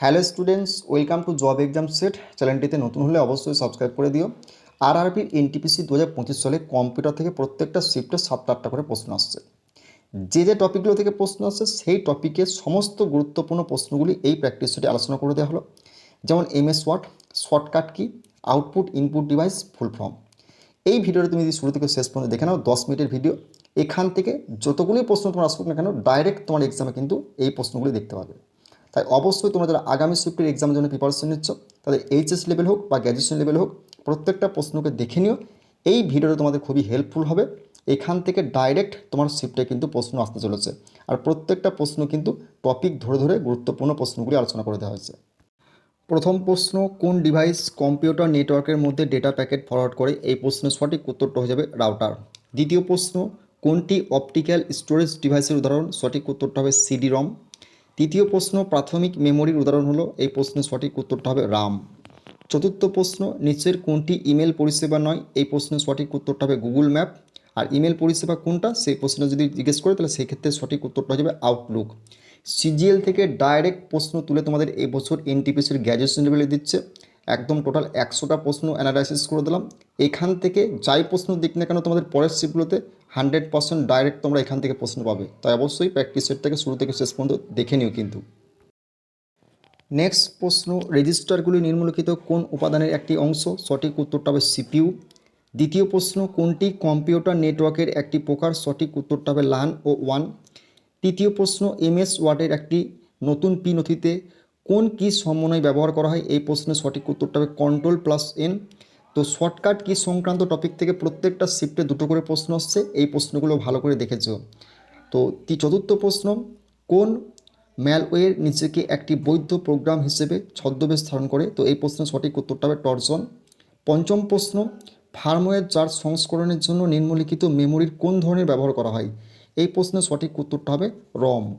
Hello students, welcome to job exam set. চ্যানেলটিতে নতুন হলে অবশ্যই সাবস্ক্রাইব করে দিও। আর আরবির এনটিপিসি দু হাজার পঁচিশ সালে কম্পিউটার থেকে প্রত্যেকটা শিফটে সাতটা আটটা করে প্রশ্ন আসছে। যে যে টপিকগুলো থেকে প্রশ্ন আসছে, সেই টপিকের সমস্ত গুরুত্বপূর্ণ প্রশ্নগুলি এই প্র্যাকটিস সেটে আলোচনা করে দেওয়া হলো। যেমন MS word, shortcut key, output, input device, full form. এই ভিডিওটা তুমি যদি শুরু থেকে শেষ পর্যন্ত দেখে নাও, দশ মিনিটের ভিডিও, এখান থেকে যতগুলি প্রশ্ন তোমার আসুক না কেন, ডাইরেক্ট তোমার এক্সামে কিন্তু এই প্রশ্নগুলি দেখতে পাবে। তাই অবশ্যই তোমরা যারা আগামী শিফটের এক্সামের জন্য প্রিপারেশন নিচ্ছ, তাদের এইচএস লেভেল হোক বা গ্র্যাজুয়েশন লেভেল হোক, প্রত্যেকটা প্রশ্নকে দেখে নিও। এই ভিডিওটা তোমাদের খুবই হেল্পফুল হবে। এখান থেকে ডাইরেক্ট তোমার শিফটে কিন্তু প্রশ্ন আসতে চলেছে। আর প্রত্যেকটা প্রশ্ন কিন্তু টপিক ধরে ধরে গুরুত্বপূর্ণ প্রশ্নগুলি আলোচনা করে দেওয়া হয়েছে। প্রথম প্রশ্ন, কোন ডিভাইস কম্পিউটার নেটওয়ার্কের মধ্যে ডেটা প্যাকেট ফরওয়ার্ড করে? এই প্রশ্নের সঠিক উত্তরটা হয়ে যাবে রাউটার দ্বিতীয় প্রশ্ন, কোনটি অপটিক্যাল স্টোরেজ ডিভাইসের উদাহরণ? সঠিক উত্তরটা হবে সিডি রম তৃতীয় প্রশ্ন প্রাথমিক মেমোরির উদাহরণ হলো, এই প্রশ্নের সঠিক উত্তরটা হবে রাম। চতুর্থ প্রশ্ন নিচের কোনটি ইমেল পরিষেবা নয়? এই প্রশ্নের সঠিক উত্তরটা হবে গুগল ম্যাপ। আর ইমেল পরিষেবা কোনটা? সেই প্রশ্ন যদি জিজ্ঞেস করে, তাহলে সেই ক্ষেত্রে সঠিক উত্তরটা হয়ে যাবে আউটলুক সিজিএল থেকে ডাইরেক্ট প্রশ্ন তুলে তোমাদের এই বছর এনটিপিসির গ্র্যাজুয়েশন লেভেলে দিচ্ছে। একদম টোটাল একশোটা প্রশ্ন অ্যানালাইসিস করে দিলাম। এখান থেকে যাই প্রশ্ন দিক না কেন তোমাদের পরের শিপগুলোতে হান্ড্রেড পার্সেন্ট ডাইরেক্ট তোমরা এখান থেকে প্রশ্ন পাবে। তাই অবশ্যই প্র্যাকটিস থেকে শুরু থেকে শেষ পর্যন্ত দেখে নিও কিন্তু। নেক্সট প্রশ্ন, রেজিস্টারগুলি নিম্নলিখিত কোন উপাদানের একটি অংশ? সঠিক উত্তরটা হবে সিপিইউ। দ্বিতীয় প্রশ্ন, কোনটি কম্পিউটার নেটওয়ার্কের একটি প্রকার? সঠিক উত্তরটা হবে লান ও ওয়ান। তৃতীয় প্রশ্ন, এমএস ওয়ার্ডের একটি নতুন পি নথিতে কোন কি সমন্বয় ব্যবহার করা হয়? এই প্রশ্নের সঠিক উত্তরটা হবে কন্ট্রোল প্লাস এন। তো শর্টকাট কি সংক্রান্ত টপিক থেকে প্রত্যেকটা শিফটে দুটো করে প্রশ্ন আসছে, এই প্রশ্নগুলো ভালো করে দেখেছ। তো তি- চতুর্থ প্রশ্ন, কোন ম্যালওয়ের নিজেকে একটি বৈধ প্রোগ্রাম হিসেবে ছদ্মবেশ ধারণ করে? তো এই প্রশ্নের সঠিক উত্তরটা হবে টর্জন। পঞ্চম প্রশ্ন ফার্মওয়্যার যার সংস্করণের জন্য নিম্নলিখিত মেমোরির কোন ধরনের ব্যবহার করা হয়? এই প্রশ্নের সঠিক উত্তরটা হবে রম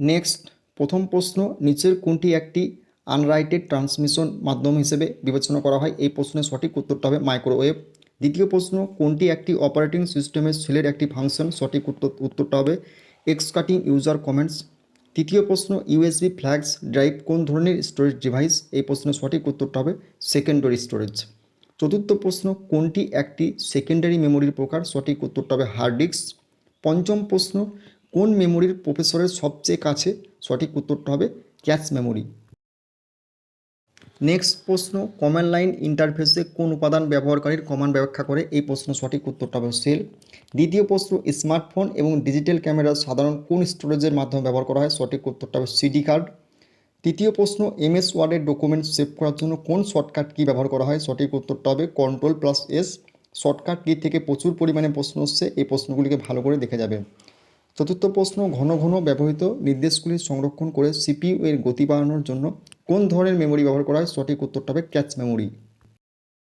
নেক্সট প্রথম প্রশ্ন, নিচের কোনটি একটি আনরাইটেড ট্রান্সমিশন মাধ্যম হিসেবে বিবেচনা করা হয়। এই প্রশ্নের সঠিক উত্তরটা হবে মাইক্রোওয়েভ দ্বিতীয় প্রশ্ন, কোনটি একটি অপারেটিং সিস্টেমের সেলের একটি ফাংশন সঠিক উত্তর, উত্তরটা হবে এক্সকাটিং ইউজার কমেন্টস তৃতীয় প্রশ্ন ইউএসবি ফ্ল্যাগস ড্রাইভ কোন ধরনের স্টোরেজ ডিভাইস এই প্রশ্নের সঠিক উত্তরটা হবে সেকেন্ডারি স্টোরেজ চতুর্থ প্রশ্ন, কোনটি একটি সেকেন্ডারি মেমোরির প্রকার? সঠিক উত্তরটা হবে হার্ড ডিস্ক পঞ্চম প্রশ্ন, কোন মেমোরির প্রফেসরের সবচেয়ে কাছে? সঠিক উত্তরটা হবে ক্যাশ মেমোরি নেক্সট প্রশ্ন কমান্ড লাইন ইন্টারফেসে কোন উপাদান ব্যবহারকারীর কমান্ড ব্যাখ্যা করে? এই প্রশ্ন সঠিক উত্তরটা হবে সেল দ্বিতীয় প্রশ্ন স্মার্টফোন এবং ডিজিটাল ক্যামেরা সাধারণ কোন স্টোরেজের মাধ্যমে ব্যবহার করা হয়? সঠিক উত্তরটা হবে সিডি কার্ড তৃতীয় প্রশ্ন এমএস ওয়ার্ডের ডকুমেন্ট সেভ করার জন্য কোন শর্টকাট কী ব্যবহার করা হয়? সঠিক উত্তরটা হবে control plus S shortcut key থেকে প্রচুর পরিমাণে প্রশ্ন হচ্ছে এই প্রশ্নগুলিকে ভালো করে দেখে যাবে। চতুর্থ প্রশ্ন, ঘন ঘন ব্যবহৃত নির্দেশগুলি সংরক্ষণ করে সিপিইউ এর গতি বাড়ানোর জন্য কোন ধরনের মেমোরি ব্যবহার করা হয়? সঠিক উত্তরটা হবে ক্যাচ মেমোরি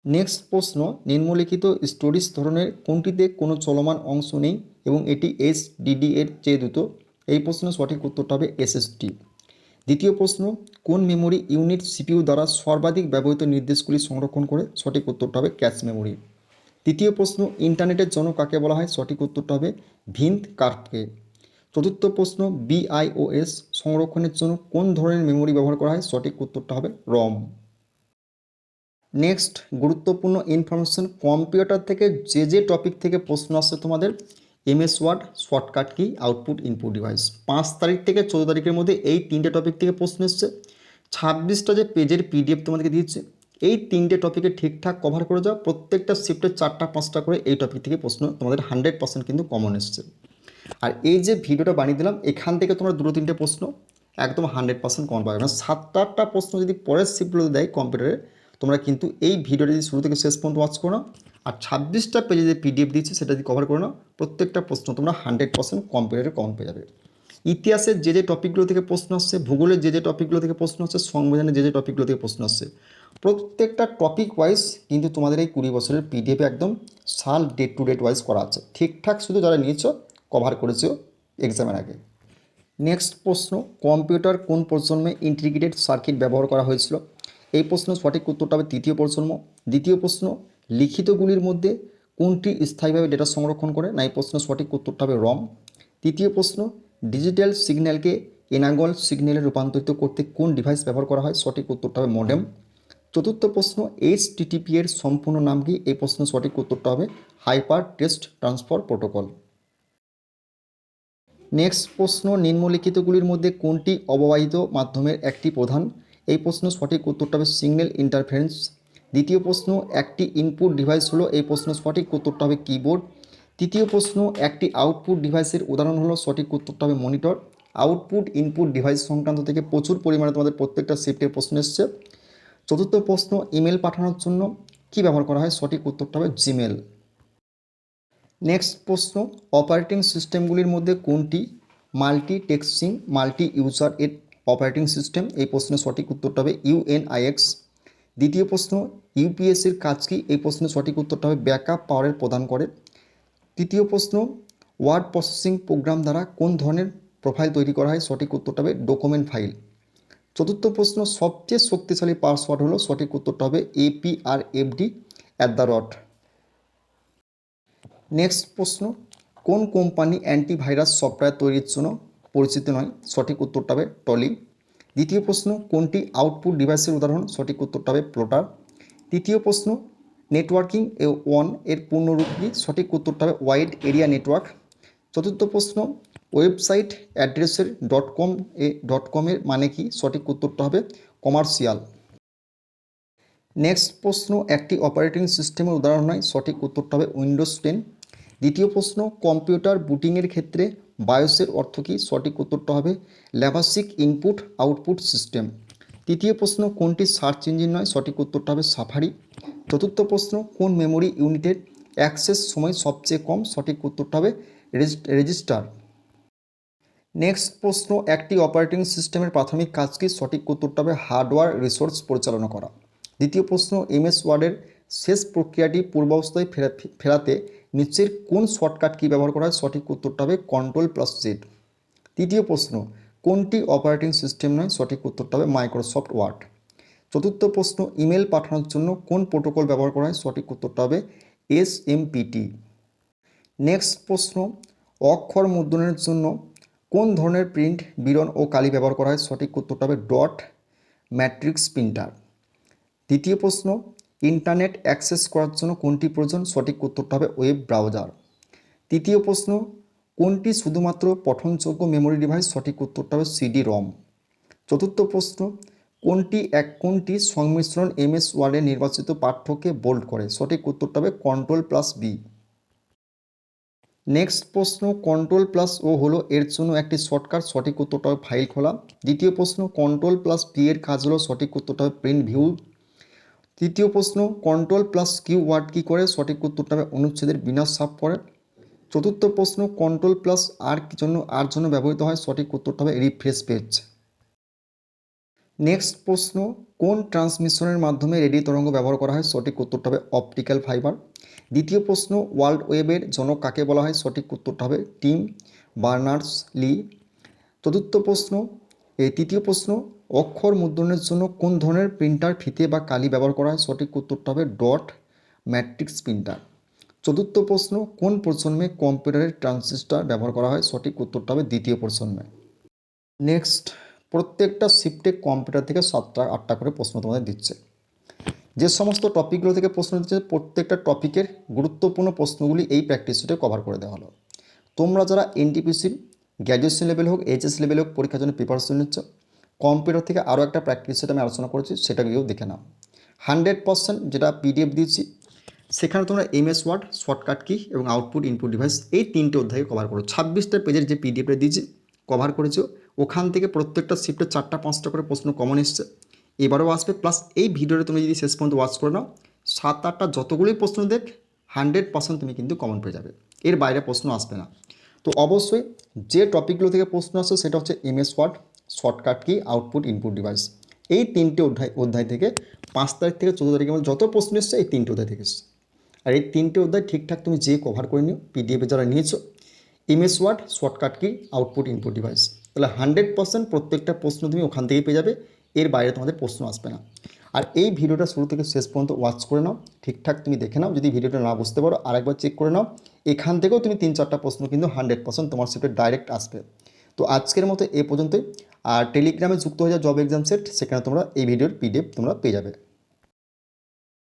নেক্সট প্রশ্ন, নিম্নলিখিত স্টোরেজ ধরনের কোনটিতে কোনো চলমান অংশ নেই এবং এটি এস ডিডি এর চেয়ে দ্রুত? এই প্রশ্নের সঠিক উত্তরটা হবে এসএসডি দ্বিতীয় প্রশ্ন, কোন মেমোরি ইউনিট সিপিইউ দ্বারা সর্বাধিক ব্যবহৃত নির্দেশগুলি সংরক্ষণ করে? সঠিক উত্তরটা হবে ক্যাচ মেমোরি তৃতীয় প্রশ্ন ইন্টারনেটের জন্য কাকে বলা হয়? সঠিক উত্তরটা হবে ভিন্থ কার্ভকে চতুর্থ প্রশ্ন বিআইওএস সংরক্ষণের জন্য কোন ধরনের মেমোরি ব্যবহার করা হয়? সঠিক উত্তরটা হবে রম নেক্সট গুরুত্বপূর্ণ ইনফরমেশন কম্পিউটার থেকে যে যে টপিক থেকে প্রশ্ন আসছে তোমাদের MS word shortcut key output input device পাঁচ তারিখ থেকে চোদ্দ তারিখের মধ্যে এই তিনটে টপিক থেকে প্রশ্ন এসছে। ছাব্বিশটা যে পেজের পিডিএফ তোমাদেরকে দিয়েছে, এই তিনটে টপিকে ঠিকঠাক কভার করে যাও প্রত্যেকটা শিফটে চারটা, পাঁচটা করে এই টপিক থেকে প্রশ্ন তোমাদের হান্ড্রেড পার্সেন্ট কিন্তু কমন এসছে। আর এই যে ভিডিওটা বানিয়ে দিলাম, এখান থেকে তোমরা দুটো তিনটে প্রশ্ন একদম হান্ড্রেড পার্সেন্ট কমন পাবে। মানে সাতটা আটটা প্রশ্ন যদি পরের শিফটগুলো দেয় কম্পিউটারে, তোমরা কিন্তু এই ভিডিওটা যদি শুরু থেকে শেষ পর্যন্ত ওয়াচ করো আর ছাব্বিশটা পেজে যে পিডিএফ দিচ্ছে সেটা যদি কভার করে নাও, প্রত্যেকটা প্রশ্ন তোমরা হান্ড্রেড পার্সেন্ট কম্পিউটারে কমন পেয়ে যাবে। ইতিহাসের যে যে টপিকগুলো থেকে প্রশ্ন আসছে, ভূগোলের যে যে টপিকগুলো থেকে প্রশ্ন আসছে, সংবিধানের যে যে টপিকগুলো থেকে প্রশ্ন আসছে, প্রত্যেকটা টপিক ওয়াইজ কিন্তু তোমাদের এই কুড়ি বছরের পিডিএফে একদম সাল ডেট টু ডেট ওয়াইজ করা আছে। ঠিকঠাক শুধু যারা নিয়েছো কভার করেছ এক্সামের আগে। নেক্সট প্রশ্ন কম্পিউটার কোন প্রজন্মে ইন্টিগ্রেটেড সার্কিট ব্যবহার করা হয়েছিল? এই প্রশ্নের সঠিক উত্তরটা হবে তৃতীয় প্রজন্ম। দ্বিতীয় প্রশ্ন, লিখিতগুলির মধ্যে কোনটি স্থায়ীভাবে ডেটা সংরক্ষণ করে? না, এই প্রশ্নের সঠিক উত্তরটা হবে রম তৃতীয় প্রশ্ন ডিজিটাল সিগন্যালকে এনাগল সিগন্যালে রূপান্তরিত করতে কোন ডিভাইস ব্যবহার করা হয়? সঠিক উত্তরটা হবে মডেম চতুর্থ প্রশ্ন এইচ টিটিপি এর সম্পূর্ণ নাম কি? এই প্রশ্নের সঠিক উত্তরটা হবে hyper text transfer protocol next প্রশ্ন নিম্নলিখিতগুলির মধ্যে কোনটি অববাহিত মাধ্যমের একটি প্রধান? এই প্রশ্ন সঠিক উত্তরটা হবে সিগন্যাল ইন্টারফারেন্স। দ্বিতীয় প্রশ্ন, একটি ইনপুট ডিভাইস হলো, এই প্রশ্ন সঠিক উত্তরটা হবে কিবোর্ড। তৃতীয় প্রশ্ন, একটি আউটপুট ডিভাইসের উদাহরণ হলো, সঠিক উত্তরটা হবে মনিটর। আউটপুট ইনপুট ডিভাইস সংক্রান্ত থেকে প্রচুর পরিমাণে তোমাদের প্রত্যেকটা শিফটের প্রশ্ন এসছে। চতুর্থ প্রশ্ন, ইমেল পাঠানোর জন্য কি ব্যবহার করা হয়? সঠিক উত্তরটা হবে জিমেল। নেক্সট প্রশ্ন অপারেটিং সিস্টেমগুলির মধ্যে কোনটি মাল্টি টেক্সিং মাল্টি ইউজার এর অপারেটিং সিস্টেম এই প্রশ্নের সঠিক উত্তরটা হবে ইউএনআইএক্স দ্বিতীয় প্রশ্ন ইউপিএসসির কাজ কি? এই প্রশ্নের সঠিক উত্তরটা হবে ব্যাকআপ পাওয়ারের প্রদান করে। তৃতীয় প্রশ্ন ওয়ার্ড প্রসেসিং প্রোগ্রাম দ্বারা কোন ধরনের প্রোফাইল তৈরি করা হয়? সঠিক উত্তরটা হবে ডকুমেন্ট ফাইল চতুর্থ প্রশ্ন, সবচেয়ে শক্তিশালী পাসওয়ার্ড হলো, সঠিক উত্তরটা হবে এপিআরএফডি অ্যাট দ্য রট নেক্সট প্রশ্ন, কোন কোম্পানি অ্যান্টিভাইরাস সফটওয়্যার তৈরির জন্য পরিচিত নয়? সঠিক উত্তরটা হবে টলি। দ্বিতীয় প্রশ্ন, কোনটি আউটপুট ডিভাইসের উদাহরণ? সঠিক উত্তরটা হবে প্লোটার তৃতীয় প্রশ্ন, নেটওয়ার্কিং এ ওয়ানের পূর্ণরূপ কি? সঠিক উত্তরটা হবে ওয়াইড এরিয়া নেটওয়ার্ক। চতুর্থ প্রশ্ন, ওয়েবসাইট অ্যাড্রেসের ডট কম এ ডট কমের মানে কি? সঠিক উত্তরটা হবে কমার্শিয়াল। নেক্সট প্রশ্ন, একটি অপারেটিং সিস্টেমের উদাহরণ নয়। সঠিক উত্তরটা হবে উইন্ডোজ টেন। দ্বিতীয় প্রশ্ন, কম্পিউটার বুটিংয়ের ক্ষেত্রে বায়োসের অর্থ কী? সঠিক উত্তরটা হবে ল্যাভাসিক ইনপুট আউটপুট সিস্টেম। তৃতীয় প্রশ্ন, কোনটি সার্চ ইঞ্জিন নয়? সঠিক উত্তরটা হবে সাফারি। চতুর্থ প্রশ্ন, কোন মেমোরি ইউনিটের অ্যাক্সেস সময় সবচেয়ে কম? সঠিক উত্তরটা হবে রেজিস্টার। নেক্সট প্রশ্ন, একটি অপারেটিং সিস্টেমের প্রাথমিক কাজ কি? সঠিক উত্তরটা হবে হার্ডওয়্যার রিসোর্স পরিচালনা করা। দ্বিতীয় প্রশ্ন, এমএস ওয়ার্ডের শেষ প্রক্রিয়াটি পূর্বাবস্থায় ফেরা ফেরাতে নিচের কোন শর্টকাট কী ব্যবহার করা হয়? সঠিক উত্তরটা হবে কন্ট্রোল প্লাস জেড তৃতীয় প্রশ্ন, কোনটি অপারেটিং সিস্টেম নয়? সঠিক উত্তরটা হবে মাইক্রোসফট ওয়ার্ড চতুর্থ প্রশ্ন ইমেল পাঠানোর জন্য কোন প্রোটোকল ব্যবহার করা হয়? সঠিক উত্তরটা হবে এস এমপিটি নেক্সট প্রশ্ন, অক্ষর মুদ্রণের জন্য কোন ধরনের প্রিন্ট বিরন ও কালি ব্যবহার করা হয়? সঠিক উত্তরটা হবে ডট ম্যাট্রিক্স প্রিন্টার দ্বিতীয় প্রশ্ন ইন্টারনেট অ্যাক্সেস করার জন্য কোনটি প্রয়োজন? সঠিক উত্তরটা হবে ওয়েব ব্রাউজার। তৃতীয় প্রশ্ন, কোনটি শুধুমাত্র পঠনযোগ্য মেমোরি ডিভাইস সঠিক উত্তরটা হবে সিডি রম চতুর্থ প্রশ্ন, কোনটি এক, কোনটি সংমিশ্রণ এমএস ওয়ার্ডে নির্বাচিত পাঠ্যকে বোল্ড করে? সঠিক উত্তরটা হবে কন্ট্রোল প্লাস বি নেক্সট প্রশ্ন কন্ট্রোল প্লাস ও হলো এর জন্য একটি শর্টকাট সঠিক উত্তরটা হবে ফাইল খোলা। দ্বিতীয় প্রশ্ন কন্ট্রোল প্লাস পি এর কাজ হলো সঠিক উত্তরটা হবে প্রিন্ট ভিউ তৃতীয় প্রশ্ন কন্ট্রোল প্লাস কিউ ওয়ার্ড কী করে? সঠিক উত্তরটা হবে অনুচ্ছেদের বিনাশ সাফ করে। চতুর্থ প্রশ্ন কন্ট্রোল প্লাস আর কি জন্য আর জন্য ব্যবহৃত হয়? সঠিক উত্তরটা হবে রিফ্রেশ পেজ নেক্সট প্রশ্ন, কোন ট্রান্সমিশনের মাধ্যমে রেডিও তরঙ্গ ব্যবহার করা হয়? সঠিক উত্তরটা হবে অপটিক্যাল ফাইবার দ্বিতীয় প্রশ্ন ওয়ার্ল্ড ওয়েবের জনক কাকে বলা হয়? সঠিক উত্তরটা হবে টিম বার্নার্স লি চতুর্থ প্রশ্ন এই তৃতীয় প্রশ্ন অক্ষর মুদ্রণের জন্য কোন ধরনের প্রিন্টার ফিতে বা কালি ব্যবহার করা হয়? সঠিক উত্তরটা হবে ডট ম্যাট্রিক্স প্রিন্টার চতুর্থ প্রশ্ন, কোন প্রজন্মে কম্পিউটারের ট্রান্সিস্টার ব্যবহার করা হয়? সঠিক উত্তরটা হবে দ্বিতীয় প্রজন্মে। নেক্সট প্রত্যেকটা শিফটে কম্পিউটার থেকে সাতটা, আটটা করে প্রশ্ন তোমাদের দিচ্ছে। যে সমস্ত টপিকগুলো থেকে প্রশ্ন দিচ্ছে, প্রত্যেকটা টপিকের গুরুত্বপূর্ণ প্রশ্নগুলি এই প্র্যাকটিস শিটে কভার করে দেওয়া হলো। তোমরা যারা এনটিপিসির গ্র্যাজুয়েশন লেভেল হোক এইচএস লেভেল হোক, পরীক্ষার জন্য প্রিপারেশন নিচ্ছ কম্পিউটার থেকে আরও একটা প্র্যাকটিস সেট আমি আলোচনা করেছি, সেটা গিয়েও দেখে নাও। হান্ড্রেড পার্সেন্ট যেটা পিডিএফ দিয়েছি, সেখানে তোমরা এমএস ওয়ার্ড শর্টকাট কি এবং আউটপুট ইনপুট ডিভাইস এই তিনটে অধ্যায়ে কভার করো। ছাব্বিশটা পেজের যে পিডিএফটা দিয়েছি কভার করেছ, ওখান থেকে প্রত্যেকটা শিফটে চারটা, পাঁচটা করে প্রশ্ন কমন এসছে। এবারেও আসবে প্লাস এই ভিডিওটা তুমি যদি শেষ পর্যন্ত ওয়াচ করে নাও, সাত, আটটা যতগুলোই প্রশ্ন দেখ হান্ড্রেড পার্সেন্ট তুমি কিন্তু কমন পেয়ে যাবে। এর বাইরে প্রশ্ন আসবে না। তো অবশ্যই যে টপিকগুলো থেকে প্রশ্ন আসছে, সেটা হচ্ছে MS word shortcut key output input device এই তিনটে অধ্যায় অধ্যায় থেকে পাঁচ তারিখ থেকে চোদ্দ তারিখের মধ্যে যত প্রশ্ন এসছে, এই তিনটে অধ্যায় থেকে এসছে। আর এই তিনটে অধ্যায় ঠিকঠাক তুমি যে কভার করে নিও পিডিএফে যারা নিয়েছো MS word shortcut key output input device তাহলে হান্ড্রেড পার্সেন্ট প্রত্যেকটা প্রশ্ন তুমি ওখান থেকেই পেয়ে যাবে, এর বাইরে তোমাদের প্রশ্ন আসবে না। আর এই ভিডিওটা শুরু থেকে শেষ পর্যন্ত ওয়াচ করে নাও, ঠিকঠাক তুমি দেখে নাও, যদি ভিডিওটা না বুঝতে পারো, আরেকবার চেক করে নাও, এখান থেকেও তুমি তিন চারটা প্রশ্ন কিন্তু হান্ড্রেড পার্সেন্ট তোমার শিফটে ডাইরেক্ট আসবে। তো আজকের মতো এ পর্যন্তই। আর টেলিগ্রামে যুক্ত হয়ে যাও জব এক্সাম সেট সেখানে তোমরা এই ভিডিওর পিডিএফ তোমরা পেয়ে যাবে।